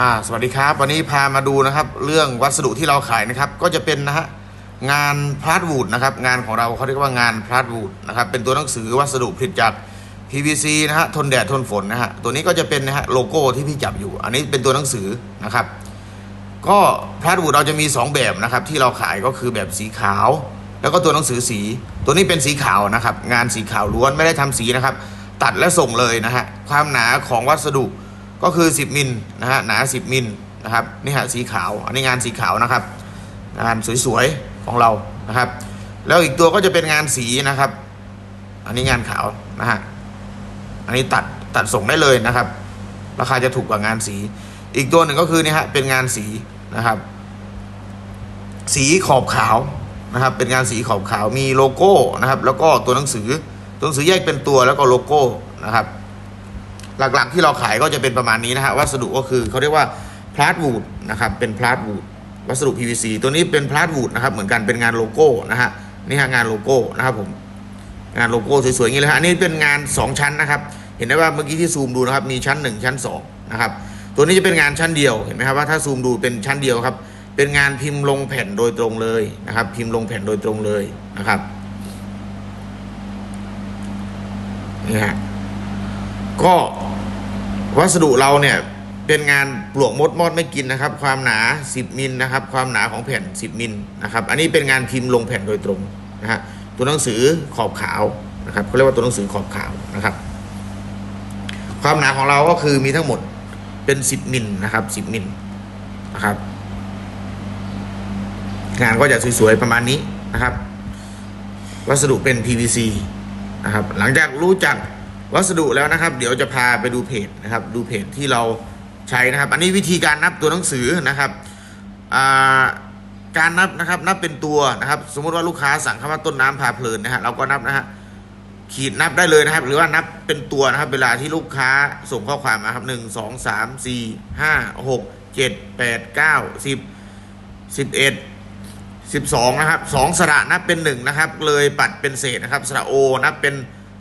อ่าสวัสดีครับ วันนี้พามาดูนะครับ เรื่องวัสดุที่เราขายนะครับ ก็จะเป็นนะฮะงานพลาสวูดนะครับ งานของเราเขาเรียกว่างานพลาสวูดนะครับ เป็นตัวหนังสือวัสดุผลิตจาก PVC นะฮะทนแดดทนฝนนะฮะตัวนี้ก็จะเป็นนะฮะโลโก้ที่พี่จับอยู่ อันนี้เป็นตัวหนังสือนะครับ ก็พลาสวูดเราจะมี 2 แบบนะครับ ที่เราขายก็คือแบบสีขาว แล้วก็ตัวหนังสือสี ตัวนี้เป็นสีขาวนะครับ งานสีขาวล้วนไม่ได้ทำสีนะครับ ตัดและส่งเลยนะฮะความหนาของวัสดุ ก็คือ 10 มิลนะฮะหนา 10 มิลนะครับนี่ฮะสีขาวอันนี้งานสีขาวนะครับงานสวยๆของเรานะครับ แล้วอีกตัวก็จะเป็นงานสีนะครับ อันนี้งานขาวนะฮะอันนี้ตัดตัดส่งได้เลยนะครับ ราคาจะถูกกว่างานสี อีกตัวหนึ่งก็คือนี่ฮะเป็นงานสีนะครับ สีขอบขาวนะครับ เป็นงานสีขอบขาวมีโลโก้นะครับ แล้วก็ตัวหนังสือตัวหนังสือแยกเป็นตัวแล้วก็โลโก้นะครับ หลักๆที่เราขายก็จะเป็นประมาณนี้นะฮะวัสดุก็คือเขาเรียกว่าพลาสวูดนะครับเป็นพลาสวูดวัสดุ PVC ตัวนี้เป็นพลาสวูดนะครับเหมือนกันเป็นงานโลโก้นะฮะนี่ฮะงานโลโก้นะครับผมงานโลโก้สวยๆอย่างนี้เลยฮะอันนี้เป็นงาน 2 ชั้นนะครับ เห็นได้ว่าเมื่อกี้ที่ซูมดูนะครับมีชั้น 1 ชั้น2นะครับตัวนี้จะเป็นงานชั้นเดียวเห็นไหมครับว่าถ้าซูมดูเป็นชั้นเดียวครับเป็นงานพิมพ์ลงแผ่นโดยตรงเลยนะครับ พิมพ์ลงแผ่นโดยตรงเลยนะครับนี่ฮะก็ วัสดุเราเนี่ยเป็นงานปลวกมดมอดไม่กินนะครับ ความหนา 10มิลนะครับ ความหนาของแผ่น 10มิลนะครับ อันนี้เป็นงานพิมพ์ลงแผ่นโดยตรงนะฮะตัวหนังสือขอบขาวนะครับเขาเรียกว่าตัวหนังสือขอบขาวนะครับ ความหนาของเราก็คือมีทั้งหมดเป็น 10มิลนะครับ10มิลนะครับ งานก็จะสวยๆประมาณนี้นะครับ วัสดุเป็น PVC นะครับ หลังจากรู้จัก วัสดุแล้วนะครับ เดี๋ยวจะพาไปดูเพจนะครับ ดูเพจที่เราใช้นะครับ อันนี้วิธีการนับตัวหนังสือนะครับการนับนะครับนับเป็นตัวนะครับ สมมติว่าลูกค้าสั่งคำว่าต้นน้ำพาเพลินนะฮะเราก็นับนะฮะขีดนับได้เลยนะครับ หรือว่านับเป็นตัวนะครับ เวลาที่ลูกค้าส่งข้อความมาครับหนึ่งสองสามสี่ห้าหกเจ็ดแปดเก้าสิบสิบเอ็ดสิบสองนะครับสองสระนับเป็นหนึ่งนะครับ เลยปัดเป็นเศษนะครับ สระโอนับเป็น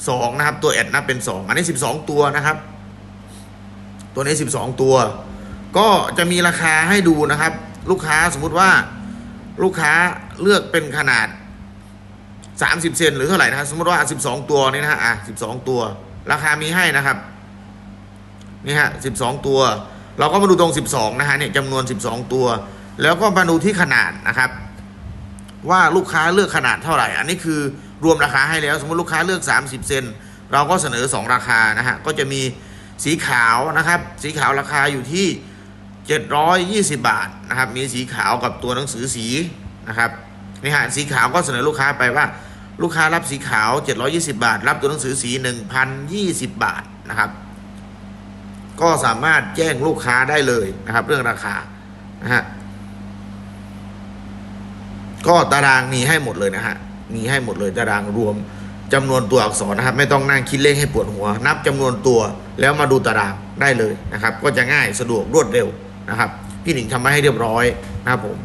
สองนะครับ ตัวแอดนับเป็นสองอันนี้สิบสองตัวนะครับ ตัวนี้สิบสองตัว ก็จะมีราคาให้ดูนะครับ ลูกค้าสมมุติว่าลูกค้าเลือกเป็นขนาดสามสิบเซนหรือเท่าไหร่นะครับสมมติว่าสิบสองตัวนี่นะฮะอะสิบสองตัว ราคามีให้นะครับนี่ฮะสิบสองตัว เราก็มาดูตรงสิบสองนะฮะเนี่ยจำนวนสิบสองตัว แล้วก็มาดูที่ขนาดนะครับ ว่าลูกค้าเลือกขนาดเท่าไหร่ อันนี้คือ รวมราคาให้แล้ว สมมติลูกค้าเลือก 30 เซนเราก็เสนอ 2 ราคานะฮะก็จะมีสีขาวนะครับ สีขาวราคาอยู่ที่ 720 บาทนะครับมีสีขาวกับตัวหนังสือสีนะครับนี่ฮะสีขาวก็เสนอลูกค้าไปว่า ลูกค้ารับสีขาว 720 บาท รับตัวหนังสือสี 1,020 บาทนะครับ ก็สามารถแจ้งลูกค้าได้เลยนะครับ เรื่องราคานะฮะก็ตารางมีให้หมดเลยนะฮะ มีให้หมดเลยตารางรวมจำนวนตัวอักษรนะครับ ไม่ต้องนั่งคิดเลขให้ปวดหัว นับจำนวนตัวแล้วมาดูตารางได้เลยนะครับ ก็จะง่ายสะดวกรวดเร็วนะครับ พี่หนิงทำมาให้เรียบร้อยนะครับผม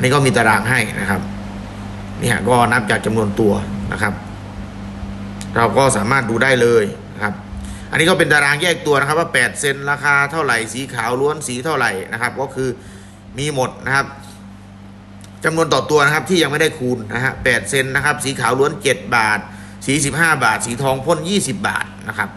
นี่ก็มีตารางให้นะครับเนี่ยก็นับจากจำนวนตัวนะครับ เราก็สามารถดูได้เลยนะครับ อันนี้ก็เป็นตารางแยกตัวนะครับว่า 8 เซนราคาเท่าไหร่สีขาวล้วนสีเท่าไหร่นะครับ ก็คือมีหมดนะครับจำนวนต่อตัวนะครับที่ยังไม่ได้คูณนะฮะ8เซนนะครับ สีขาวล้วน 7 บาท สี 15 บาท สีทองพ่น 20 บาทนะครับ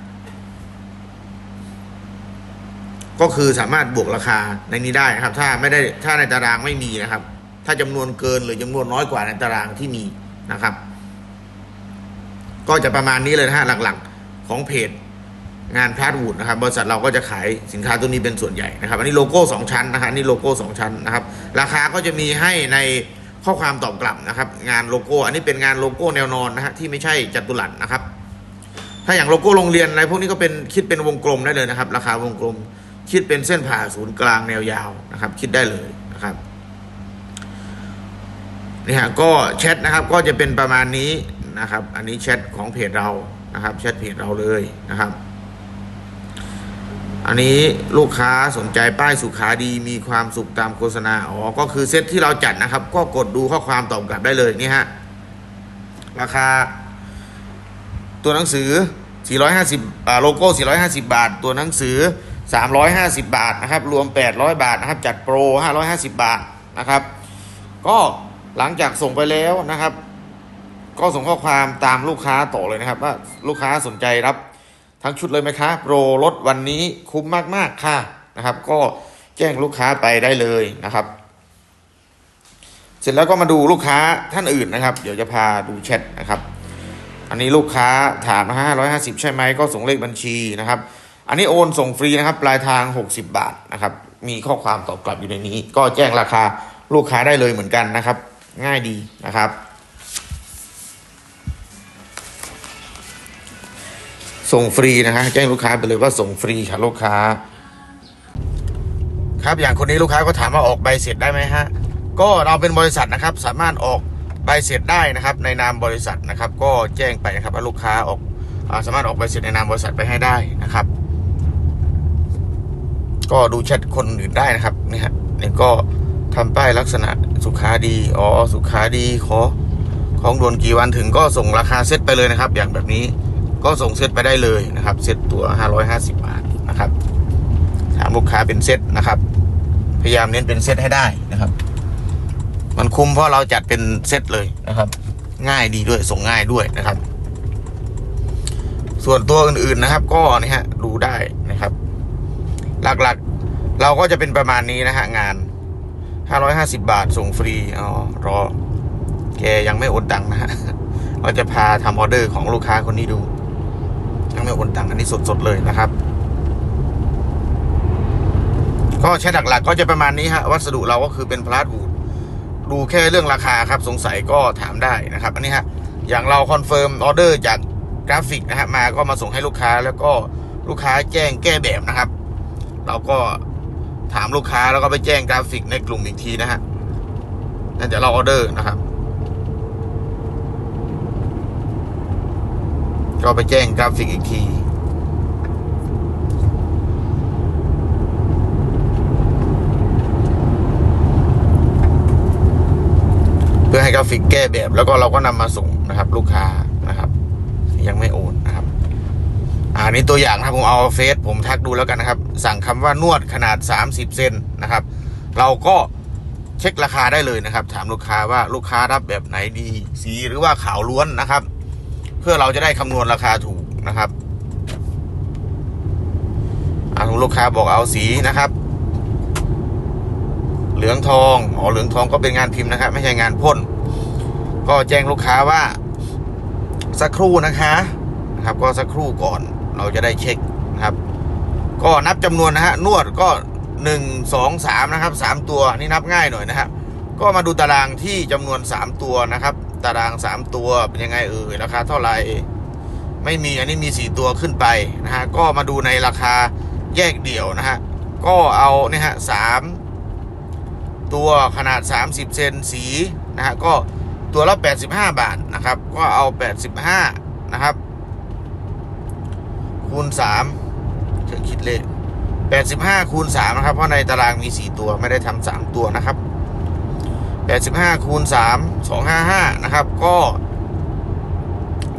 ก็คือสามารถบวกราคาในนี้ได้นะครับ ถ้าไม่ได้ถ้าในตารางไม่มีนะครับ ถ้าจำนวนเกินหรือจำนวนน้อยกว่าในตารางที่มีนะครับ ก็จะประมาณนี้เลยนะฮะหลักๆของเพจ งานพลาสวูดนะครับบริษัทเราก็จะขายสินค้าตัวนี้เป็นส่วนใหญ่นะครับ อันนี้โลโก้ 2 ชั้นนะครับนนี่โลโก้ 2 ชั้นนะครับ ราคาก็จะมีให้ในข้อความตอบกลับนะครับ งานโลโก้ อันนี้เป็นงานโลโก้แนวนอนนะฮะที่ไม่ใช่จัตุรัสนะครับ ถ้าอย่างโลโก้โรงเรียนอะไรพวกนี้ก็เป็นคิดเป็นวงกลมได้เลยนะครับ ราคาวงกลม คิดเป็นเส้นผ่าศูนย์กลางแนวยาวนะครับ คิดได้เลยนะครับนี่ฮะก็แชทนะครับก็จะเป็นประมาณนี้นะครับ อันนี้แชทของเพจเรานะครับแชทเพจเราเลยนะครับ อันนี้ลูกค้าสนใจป้ายสุขาดีมีความสุขตามโฆษณาอ๋อก็คือเซตที่เราจัดนะครับ ก็กดดูข้อความตอบกลับได้เลยนี่ฮะราคา ตัวหนังสือ 450อ่าโลโก้ 450 บาท ตัวหนังสือ 350 บาทนะครับ รวม 800 บาทนะครับ จัดโปร 550 บาทนะครับ ก็หลังจากส่งไปแล้วนะครับ ก็ส่งข้อความตามลูกค้าต่อเลยนะครับ ว่าลูกค้าสนใจรับ ทั้งชุดเลยไหมคะโปรลดวันนี้คุ้มมากๆค่ะนะครับ ก็แจ้งลูกค้าไปได้เลยนะครับ เสร็จแล้วก็มาดูลูกค้าท่านอื่นนะครับ เดี๋ยวจะพาดูแชทนะครับ อันนี้ลูกค้าถามนะฮะร้อยห้าสิบใช่ไหมก็ส่งเลขบัญชีนะครับ อันนี้โอนส่งฟรีนะครับ ปลายทาง60บาทนะครับ มีข้อความตอบกลับอยู่ในนี้ ก็แจ้งราคาลูกค้าได้เลยเหมือนกันนะครับ ง่ายดีนะครับ ส่งฟรีนะฮะแจ้งลูกค้าไปเลยว่าส่งฟรีค่ะลูกค้า ครับอย่างคนนี้ลูกค้าก็ถามว่าออกใบเสร็จได้ไหมฮะก็เราเป็นบริษัทนะครับ สามารถออกใบเสร็จได้นะครับ ในนามบริษัทนะครับ ก็แจ้งไปนะครับว่าลูกค้าออกสามารถออกใบเสร็จในนามบริษัทไปให้ได้นะครับ ก็ดูแชทคนอื่นได้นะครับนี่ฮะนี่ก็ทำป้ายลักษณะสุขาดีอ๋อสุขาดีขอของด่วนกี่วันถึงก็ส่งราคาเซ็ตไปเลยนะครับ อย่างแบบนี้ ก็ส่งเซตไปได้เลยนะครับ เซตตัว 550 บาทนะครับถามลูกค้าเป็นเซตนะครับ พยายามเน้นเป็นเซตให้ได้นะครับ มันคุ้มเพราะเราจัดเป็นเซตเลยนะครับ ง่ายดีด้วยส่งง่ายด้วยนะครับ ส่วนตัวอื่นๆนะครับ ก็นี่ฮะดูได้นะครับ หลักๆเราก็จะเป็นประมาณนี้นะฮะงาน 550 บาทส่งฟรีอ๋อรอแกยังไม่อนตังนะฮะเราจะพาทำออเดอร์ของลูกค้าคนนี้ดู ยังไม่โอนตังค์อันนี้สดๆเลยนะครับ ก็ใช้หลักๆก็จะประมาณนี้ฮะวัสดุเราก็คือเป็นพลาสติกดูแค่เรื่องราคาครับ สงสัยก็ถามได้นะครับ อันนี้ฮะอย่างเราคอนเฟิร์มออเดอร์จากกราฟิกนะฮะมาก็มาส่งให้ลูกค้าแล้วก็ลูกค้าแจ้งแก้แบบนะครับ เราก็ถามลูกค้าแล้วก็ไปแจ้งกราฟิกในกลุ่มอีกทีนะฮะนั่นเดี๋ยวเราออเดอร์นะครับ ก็ไปแจ้งกราฟิกอีกที เพื่อให้กราฟิกแก้แบบ แล้วก็เราก็นำมาส่งนะครับ ลูกค้านะครับ ยังไม่โอนนะครับอ่านี่ตัวอย่างนะผมเอาเฟซผมทักดูแล้วกันนะครับ สั่งคำว่านวดขนาด 30 เซนนะครับ เราก็เช็คราคาได้เลยนะครับ ถามลูกค้าว่าลูกค้ารับแบบไหนดี สีหรือว่าขาวล้วนนะครับ เพื่อเราจะได้คำนวณราคาถูกนะครับอ่าลูกค้าบอกเอาสีนะครับ เหลืองทองอ๋อเหลืองทองก็เป็นงานพิมพ์นะครับ ไม่ใช่งานพ่น ก็แจ้งลูกค้าว่า สักครู่นะคะนะครับ ก็สักครู่ก่อนเราจะได้เช็คนะครับ ก็นับจำนวนนะฮะนวดก็หนึ่งสองสามนะครับสามตัวนี่นับง่ายหน่อยนะฮะก็มาดูตารางที่จำนวนสามตัวนะครับ ตารางสามตัวเป็นยังไงเอ่ยราคาเท่าไหร่ไม่มีอันนี้มีสี่ตัวขึ้นไปนะฮะก็มาดูในราคาแยกเดี่ยวนะฮะก็เอาเนี่ยฮะสามตัวขนาด 30 เซนสีนะฮะก็ตัวละ 85 บาทนะครับ ก็เอา 85 นะครับ คูณ3จะคิดเลข85 คูณ3นะครับ เพราะในตารางมี 4 ตัวไม่ได้ทำ3ตัวนะครับ 85คูณ3 255 นะครับ ก็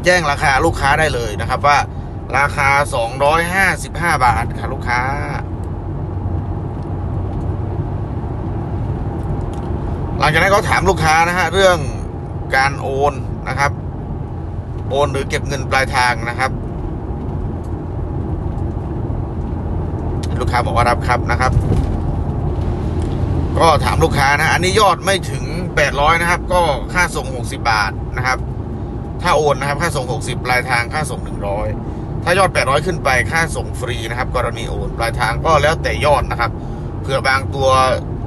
แจ้งราคาลูกค้าได้เลยนะครับ ว่าราคา 255 บาทค่ะลูกค้า หลังจากนั้นก็ถามลูกค้านะฮะเรื่องการโอนนะครับ โอนหรือเก็บเงินปลายทางนะครับ ลูกค้าบอกว่ารับครับนะครับ ก็ถามลูกค้านะ อันนี้ยอดไม่ถึง 800 นะครับ ก็ค่าส่ง 60 บาทนะครับ ถ้าโอนนะครับ ค่าส่ง 60ปลายทางค่าส่ง 100 ถ้ายอด 800 ขึ้นไปค่าส่งฟรีนะครับ กรณีโอนปลายทางก็แล้วแต่ยอดนะครับเผื่อบางตัว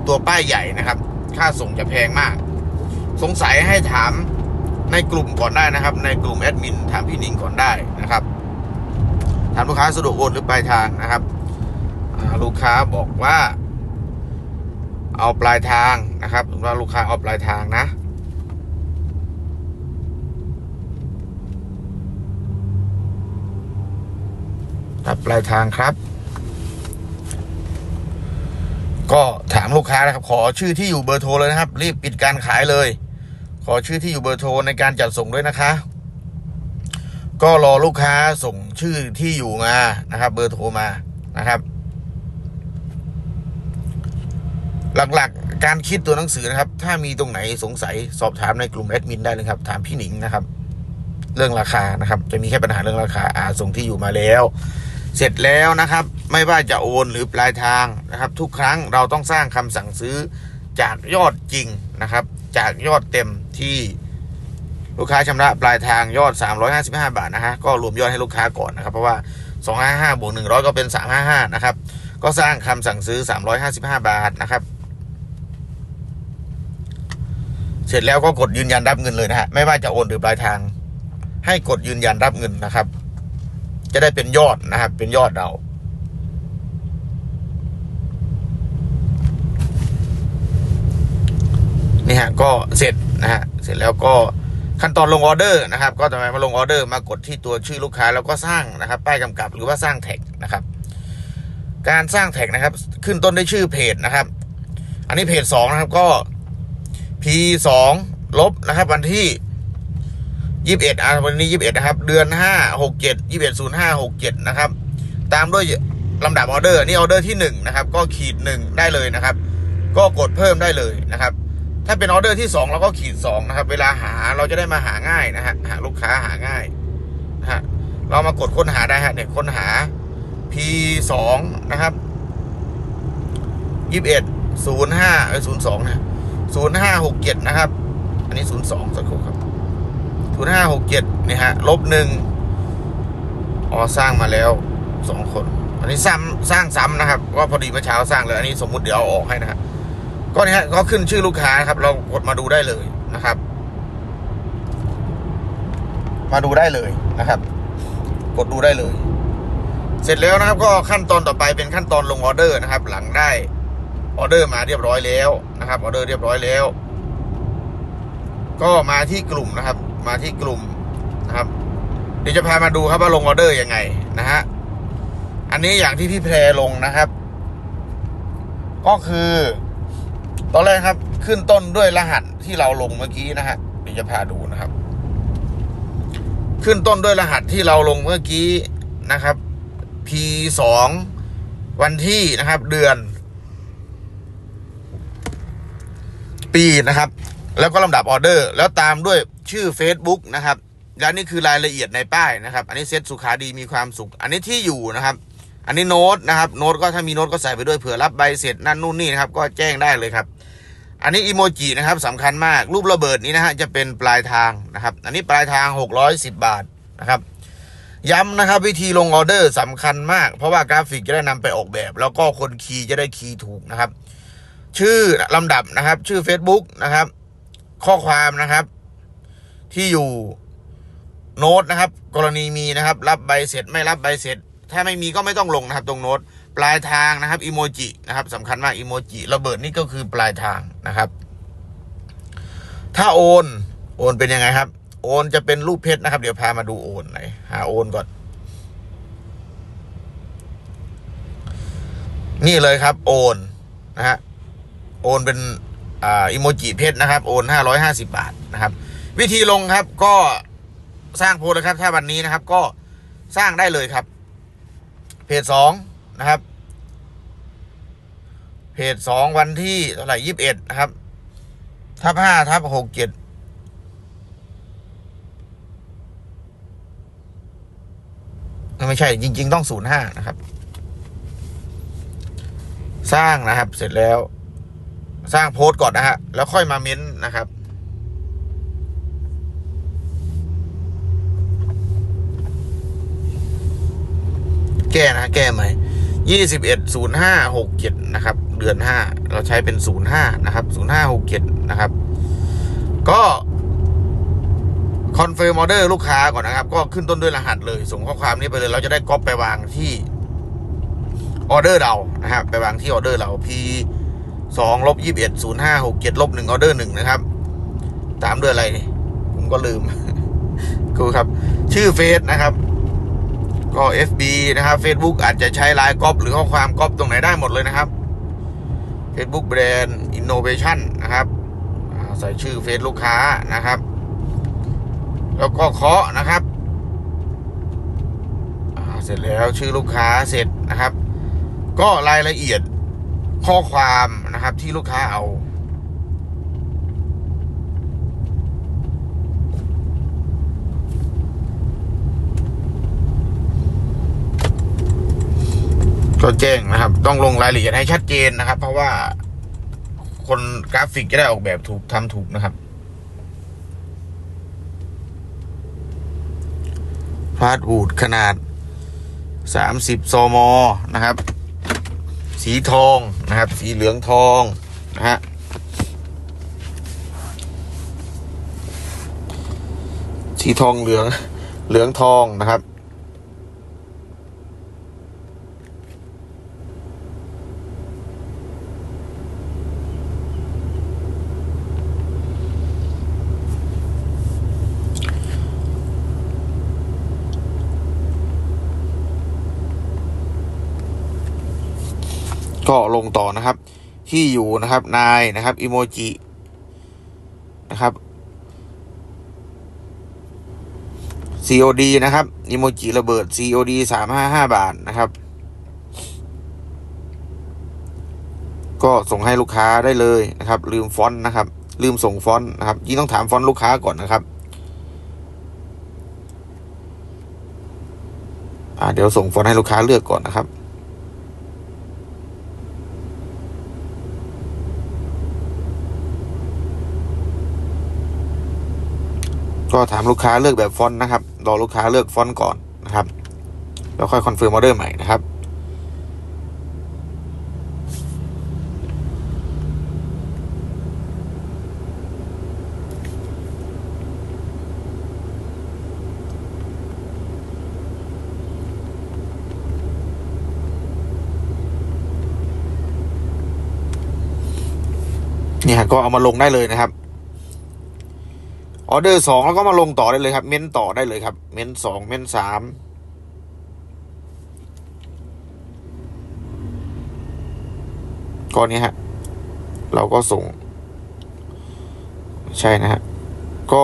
ตัวป้ายใหญ่นะครับ ค่าส่งจะแพงมาก สงสัยให้ถามในกลุ่มก่อนได้นะครับ ในกลุ่มแอดมินถามพี่นิงก่อนได้นะครับถามลูกค้าสะดวกโอนหรือปลายทางนะครับ ลูกค้าบอกว่า เอาปลายทางนะครับสมมติว่าลูกค้าเอาปลายทางนะ รับปลายทางครับ ก็ถามลูกค้านะครับ ขอชื่อที่อยู่เบอร์โทรเลยนะครับ รีบปิดการขายเลย ขอชื่อที่อยู่เบอร์โทรในการจัดส่งด้วยนะคะ ก็รอลูกค้าส่งชื่อที่อยู่มานะครับ เบอร์โทรมานะครับ หลักๆ การคิดตัวหนังสือนะครับ ถ้ามีตรงไหนสงสัยสอบถามในกลุ่มแอดมินได้เลยครับ ถามพี่หนิงนะครับ เรื่องราคานะครับ จะมีแค่ปัญหาเรื่องราคาอาส่งที่อยู่มาแล้ว เสร็จแล้วนะครับ ไม่ว่าจะโอนหรือปลายทางนะครับ ทุกครั้งเราต้องสร้างคำสั่งซื้อจากยอดจริงนะครับ จากยอดเต็มที่ลูกค้าชำระปลายทางยอด 355 บาทนะฮะก็รวมยอดให้ลูกค้าก่อนนะครับ เพราะว่า 255บวก100 ก็เป็น 355 นะครับ ก็สร้างคำสั่งซื้อ 355 บาทนะครับ เสร็จแล้วก็กดยืนยันรับเงินเลยนะฮะไม่ว่าจะโอนหรือปลายทาง ให้กดยืนยันรับเงินนะครับ จะได้เป็นยอดนะครับ เป็นยอดเรานี่ฮะก็เสร็จนะฮะเสร็จแล้วก็ขั้นตอนลงออเดอร์นะครับ ก็ทำไมมาลงออเดอร์มากดที่ตัวชื่อลูกค้าแล้วก็สร้างนะครับ ป้ายกำกับหรือว่าสร้างแท็กนะครับ การสร้างแท็กนะครับ ขึ้นต้นด้วยชื่อเพจนะครับ อันนี้เพจสองนะครับ ก็ P สองลบนะครับ วันที่ยี่สิบเอ็ดอะวันนี้ยี่สิบเอ็ดนะครับ เดือนห้าหกเจ็ดยี่สิบเอ็ดศูนย์ห้าหกเจ็ดนะครับ ตามด้วยลำดับออเดอร์นี่ออเดอร์ที่หนึ่งนะครับ ก็ขีดหนึ่งได้เลยนะครับ ก็กดเพิ่มได้เลยนะครับ ถ้าเป็นออเดอร์ที่สองเราก็ขีดสองนะครับ เวลาหาเราจะได้มาหาง่ายนะฮะหาลูกค้าหาง่ายนะฮะเรามากดค้นหาได้ฮะเนี่ยค้นหา P สองนะครับยี่สิบเอ็ดศูนย์ห้าเออศูนย์สองนะ ศูนย์ห้าหกเจ็ดนะครับ อันนี้ศูนย์สองสักครู่ครับศูนย์ห้าหกเจ็ดนี่ฮะลบหนึ่งอ๋อสร้างมาแล้วสองคน อันนี้ซ้ำสร้างซ้ำนะครับว่าพอดีเมื่อเช้าสร้างเลยอันนี้สมมุติเดี๋ยวเอาออกให้นะฮะก็เนี่ยฮะก็ขึ้นชื่อลูกค้าครับ เรากดมาดูได้เลยนะครับ มาดูได้เลยนะครับ กดดูได้เลย เสร็จแล้วนะครับ ก็ขั้นตอนต่อไปเป็นขั้นตอนลงออเดอร์นะครับ หลังได้ ออเดอร์มาเรียบร้อยแล้วนะครับออเดอร์เรียบร้อยแล้ว ก็มาที่กลุ่มนะครับ มาที่กลุ่มนะครับ เดี๋ยวจะพามาดูครับว่าลงออเดอร์ยังไงนะฮะอันนี้อย่างที่พี่แพรลงนะครับ ก็คือ ตอนแรกครับ ขึ้นต้นด้วยรหัสที่เราลงเมื่อกี้นะฮะเดี๋ยวจะพาดูนะครับ ขึ้นต้นด้วยรหัสที่เราลงเมื่อกี้นะครับ P สองวันที่นะครับ เดือน ปีนะครับ แล้วก็ลำดับออเดอร์ แล้วตามด้วยชื่อ Facebook นะครับและนี่คือรายละเอียดในป้ายนะครับ อันนี้เซตสุขาดีมีความสุข อันนี้ที่อยู่นะครับ อันนี้โน้ตนะครับ โน้ตก็ถ้ามีโน้ตก็ใส่ไปด้วยเผื่อรับใบเสร็จนั่นนู่นนี่นะครับ ก็แจ้งได้เลยครับ อันนี้อีโมจินะครับสำคัญมาก รูประเบิดนี้นะฮะจะเป็นปลายทางนะครับ อันนี้ปลายทาง 610 บาทนะครับ ย้ำนะครับ วิธีลงออเดอร์สำคัญมาก เพราะว่ากราฟิกจะได้นำไปออกแบบ แล้วก็คนคีย์จะได้คีย์ถูกนะครับ ชื่อลำดับนะครับ ชื่อ Facebook นะครับ ข้อความนะครับ ที่อยู่โน้ตนะครับ กรณีมีนะครับ รับใบเสร็จไม่รับใบเสร็จ ถ้าไม่มีก็ไม่ต้องลงนะครับ ตรงโน้ตปลายทางนะครับอีโมจินะครับสำคัญมากอีโมจิระเบิดนี่ก็คือปลายทางนะครับ ถ้าโอน โอนเป็นยังไงครับ โอนจะเป็นรูปเพชรนะครับ เดี๋ยวพามาดูโอนหน่อยหาโอนก่อนนี่เลยครับ โอนนะฮะ โอนเป็นอ่าอิโมจิเพชรนะครับ โอนห้าร้อยห้าสิบาทนะครับ วิธีลงครับก็สร้างโพสต์เลยครับ ถ้าวันนี้นะครับก็สร้างได้เลยครับ เพจสองนะครับ เพจสองวันที่เท่าไหร่ยี่สิบเอ็ดนะครับ ทับห้าทับหกเจ็ดไม่ใช่จริง ๆ ต้องศูนย์ห้านะครับ สร้างนะครับเสร็จแล้ว สร้างโพสต์ก่อนนะฮะ แล้วค่อยมาเม้นต์นะครับ แก้นะ แก้ใหม่ยี่สิบเอ็ดศูนย์ห้าหกเจ็ดนะครับ เดือนห้าเราใช้เป็นศูนย์ห้านะครับศูนย์ห้าหกเจ็ดนะครับ ก็คอนเฟิร์มออเดอร์ลูกค้าก่อนนะครับ ก็ขึ้นต้นด้วยรหัสเลย ส่งข้อความนี้ไปเลย เราจะได้ก๊อปไปวางที่ออเดอร์เรานะครับ ไปวางที่ออเดอร์เรา P สองลบยี่สิบเอ็ดศูนย์ห้าหกเจ็ดลบหนึ่งออเดอร์หนึ่งนะครับ ตามด้วยอะไรนี่ผมก็ลืมกูครับ ชื่อเฟซนะครับ ก็ FB นะครับ Facebook อาจจะใช้ไลน์ก๊อปหรือข้อความก๊อปตรงไหนได้หมดเลยนะครับ Facebook Brand Innovation นะครับใส่ชื่อเฟซลูกค้านะครับ แล้วก็เคาะนะครับเสร็จแล้วชื่อลูกค้าเสร็จนะครับ ก็รายละเอียดข้อความ นะครับ ที่ลูกค้าเอาก็แจ้งนะครับ ต้องลงรายละเอียดให้ชัดเจนนะครับ เพราะว่าคนกราฟิกจะได้ออกแบบถูกทำถูกนะครับพาดวูดขนาด 30ซมนะครับ สีทองนะครับ สีเหลืองทองนะฮะสีทองเหลืองเหลืองทองนะครับ ก็ลงต่อนะครับ ที่อยู่นะครับนายนะครับอิโมจินะครับ COD นะครับอิโมจิระเบิด COD สามห้าห้าบาทนะครับ ก็ส่งให้ลูกค้าได้เลยนะครับ ลืมฟอนต์นะครับ ลืมส่งฟอนต์นะครับยิ่งต้องถามฟอนต์ลูกค้าก่อนนะครับอ่าเดี๋ยวส่งฟอนต์ให้ลูกค้าเลือกก่อนนะครับ ก็ถามลูกค้าเลือกแบบฟอนต์นะครับ รอลูกค้าเลือกฟอนต์ก่อนนะครับ แล้วค่อยคอนเฟิร์มออเดอร์ใหม่นะครับ เนี่ยก็เอามาลงได้เลยนะครับ ออเดอร์สองแล้วก็มาลงต่อได้เลยครับ เม้นต่อได้เลยครับ เม้นสองเม้นสามก้อนนี้ฮะ เราก็ส่ง ใช่นะฮะ ก็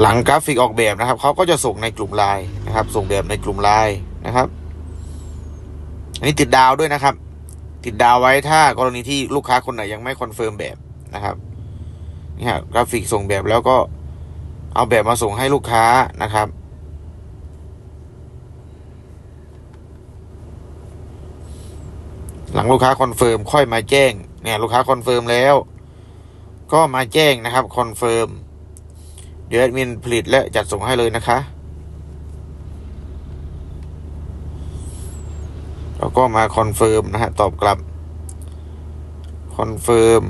หลังกราฟิกออกแบบนะครับ เขาก็จะส่งในกลุ่มไลน์นะครับ ส่งแบบในกลุ่มไลน์นะครับ อันนี้ติดดาวด้วยนะครับ ติดดาวไว้ถ้ากรณีที่ลูกค้าคนไหนยังไม่คอนเฟิร์มแบบนะครับ นี่ฮะกราฟิกส่งแบบแล้วก็เอาแบบมาส่งให้ลูกค้านะครับ หลังลูกค้าคอนเฟิร์มค่อยมาแจ้ง เนี่ยลูกค้าคอนเฟิร์มแล้ว ก็มาแจ้งนะครับคอนเฟิร์มเดี๋ยวแอดมินผลิตและจัดส่งให้เลยนะคะ แล้วก็มาคอนเฟิร์มนะฮะตอบกลับคอนเฟิร์ม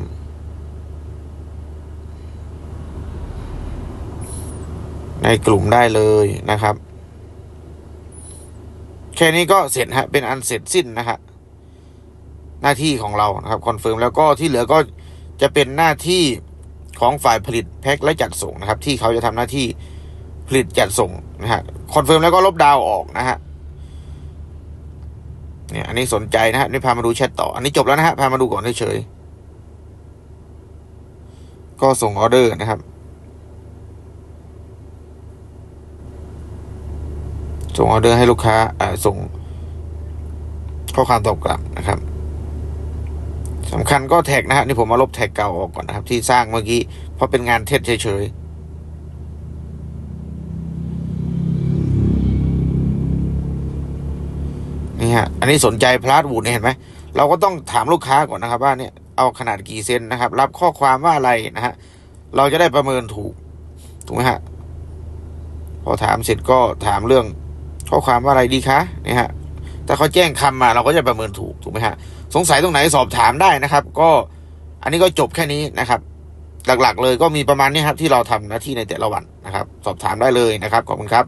ในกลุ่มได้เลยนะครับ แค่นี้ก็เสร็จฮะเป็นอันเสร็จสิ้นนะฮะหน้าที่ของเรานะครับคอนเฟิร์มแล้วก็ที่เหลือก็จะเป็นหน้าที่ของฝ่ายผลิตแพ็คและจัดส่งนะครับ ที่เขาจะทำหน้าที่ผลิตจัดส่งนะฮะคอนเฟิร์มแล้วก็ลบดาวออกนะฮะเนี่ยอันนี้สนใจนะฮะนี่พามาดูแชทต่อ อันนี้จบแล้วนะฮะพามาดูก่อนเฉยๆก็ส่งออเดอร์นะครับ ส่งออเดอร์ให้ลูกค้าส่งข้อความตอบกลับนะครับสำคัญก็แท็กนะฮะนี่ผมมาลบแท็กเก่าออกก่อนนะครับ ที่สร้างเมื่อกี้เพราะเป็นงานเท็จเฉยๆนี่ฮะอันนี้สนใจพลาสวูดเนี่ยเห็นไหมเราก็ต้องถามลูกค้าก่อนนะครับ ว่าเนี่ยเอาขนาดกี่เซนนะครับ รับข้อความว่าอะไรนะฮะเราจะได้ประเมินถูก ถูกไหมฮะพอถามเสร็จก็ถามเรื่อง ข้อความว่าอะไรดีคะเนี่ยฮะถ้าเขาแจ้งคำมาเราก็จะประเมินถูกถูกไหมฮะสงสัยตรงไหนสอบถามได้นะครับ ก็อันนี้ก็จบแค่นี้นะครับ หลักๆ เลยก็มีประมาณนี้ครับที่เราทำหน้าที่ในแต่ละวันนะครับ สอบถามได้เลยนะครับขอบคุณครับ